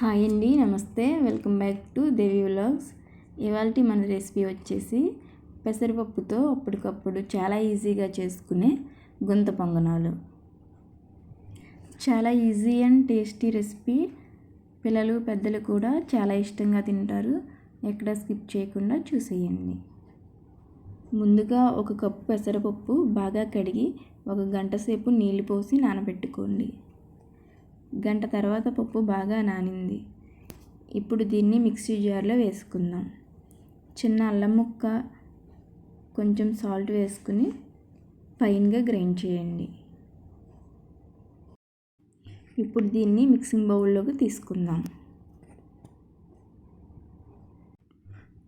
Hi అండి నమస్తే. Welcome back to Devi vlogs. ఇవాళ మన రెసిపీ వచ్చేసి పెసరపప్పుతో అప్పటికప్పుడు చాలా ఈజీగా చేసుకునే గుంత పొంగనాలు. చాలా ఈజీ అండ్ టేస్టీ రెసిపీ. పిల్లలు పెద్దలు కూడా చాలా ఇష్టంగా తింటారు. ఎక్కడ స్కిప్ చేయకుండా చూసేయండి. ముందుగా ఒక కప్పు పెసరపప్పు బాగా కడిగి ఒక గంట సేపు నీళ్ళు పోసి నానబెట్టుకోండి. గంట తర్వాత పప్పు బాగా నానింది. ఇప్పుడు దీన్ని మిక్సీ జార్లో వేసుకుందాం. చిన్న అల్లం ముక్క కొంచెం సాల్ట్ వేసుకుని ఫైన్గా గ్రైండ్ చేయండి. ఇప్పుడు దీన్ని మిక్సింగ్ బౌల్లోకి తీసుకుందాం.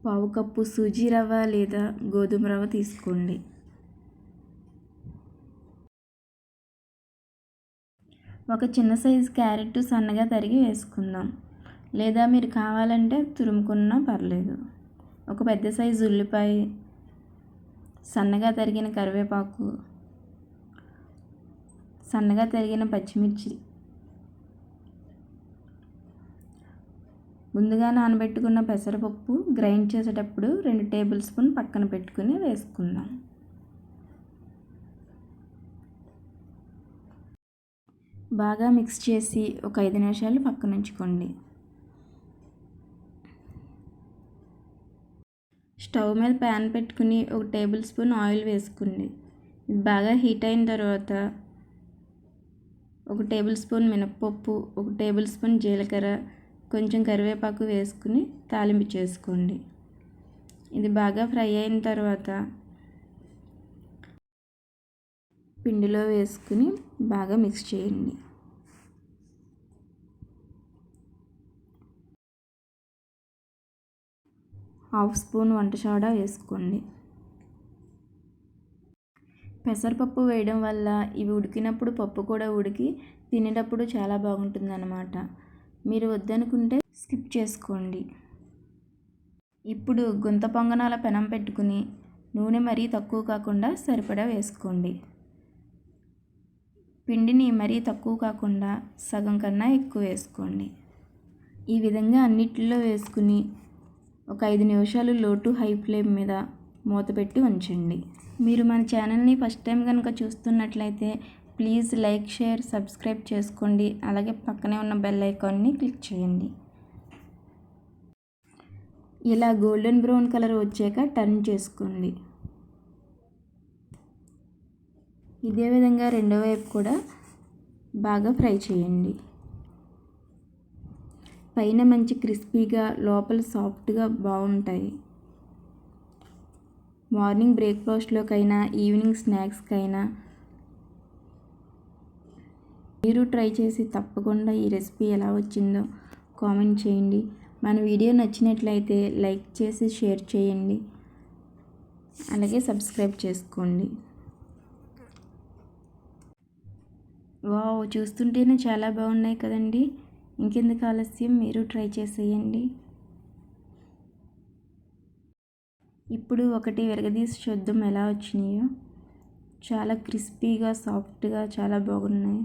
పావు కప్పు సూజీ రవ్వ లేదా గోధుమ రవ్వ తీసుకోండి. ఒక చిన్న సైజు క్యారెట్ సన్నగా తరిగి వేసుకుందాం. లేదా మీరు కావాలంటే తురుముకున్నా పర్లేదు. ఒక పెద్ద సైజు ఉల్లిపాయ సన్నగా తరిగిన కరివేపాకు సన్నగా తరిగిన పచ్చిమిర్చి ముందుగా నానబెట్టుకున్న పెసరపప్పు గ్రైండ్ చేసేటప్పుడు రెండు టేబుల్ స్పూన్ పక్కన పెట్టుకుని వేసుకుందాం. బాగా మిక్స్ చేసి ఒక ఐదు నిమిషాలు పక్కన ఉంచుకోండి స్టవ్ మీద ప్యాన్ పెట్టుకుని ఒక టేబుల్ స్పూన్ ఆయిల్ వేసుకోండి. ఇది బాగా హీట్ అయిన తర్వాత ఒక టేబుల్ స్పూన్ మినప్పప్పు ఒక టేబుల్ స్పూన్ జీలకర్ర కొంచెం కరివేపాకు వేసుకుని తాలింపు చేసుకోండి. ఇది బాగా ఫ్రై అయిన తర్వాత పిండిలో వేసుకుని బాగా మిక్స్ చేయండి. హాఫ్ స్పూన్ వంట సోడా వేసుకోండి. పెసరపప్పు వేయడం వల్ల ఇవి ఉడికినప్పుడు పప్పు కూడా ఉడికి తినేటప్పుడు చాలా బాగుంటుంది అన్నమాట మీరు వద్దనుకుంటే స్కిప్ చేసుకోండి. ఇప్పుడు గుంత పొంగనాల పెనం పెట్టుకుని నూనె మరీ తక్కువ కాకుండా సరిపడా వేసుకోండి. పిండిని మరీ తక్కువ కాకుండా సగం కన్నా ఎక్కువ వేసుకోండి. ఈ విధంగా అన్నిటిలో వేసుకుని ఒక ఐదు నిమిషాలు లో టు హై ఫ్లేమ్ మీద మూత పెట్టి ఉంచండి. మీరు మన ఛానల్ని ఫస్ట్ టైం కనుక చూస్తున్నట్లయితే ప్లీజ్ లైక్ షేర్ సబ్స్క్రైబ్ చేసుకోండి. అలాగే పక్కనే ఉన్న బెల్ ఐకాన్ని క్లిక్ చేయండి. ఇలా గోల్డెన్ బ్రౌన్ కలర్ వచ్చాక టర్న్ చేసుకోండి. ఇదే విధంగా రెండో వైపు కూడా బాగా ఫ్రై చేయండి. పైన మంచి క్రిస్పీగా లోపల సాఫ్ట్గా బాగుంటాయి. మార్నింగ్ బ్రేక్ఫాస్ట్లోకైనా ఈవినింగ్ స్నాక్స్కైనా మీరు ట్రై చేసి తప్పకుండా ఈ రెసిపీ ఎలా వచ్చిందో కామెంట్ చేయండి. మన వీడియో నచ్చినట్లయితే లైక్ చేసి షేర్ చేయండి. అలాగే సబ్స్క్రైబ్ చేసుకోండి. వావ్ చూస్తుంటేనే చాలా బాగున్నాయి కదండి. ఇంకెందుకు ఆలస్యం? మీరు ట్రై చేసేయండి. ఇప్పుడు ఒకటి విరగదీసి చూద్దాం ఎలా వచ్చినాయో. చాలా క్రిస్పీగా సాఫ్ట్గా చాలా బాగున్నాయి.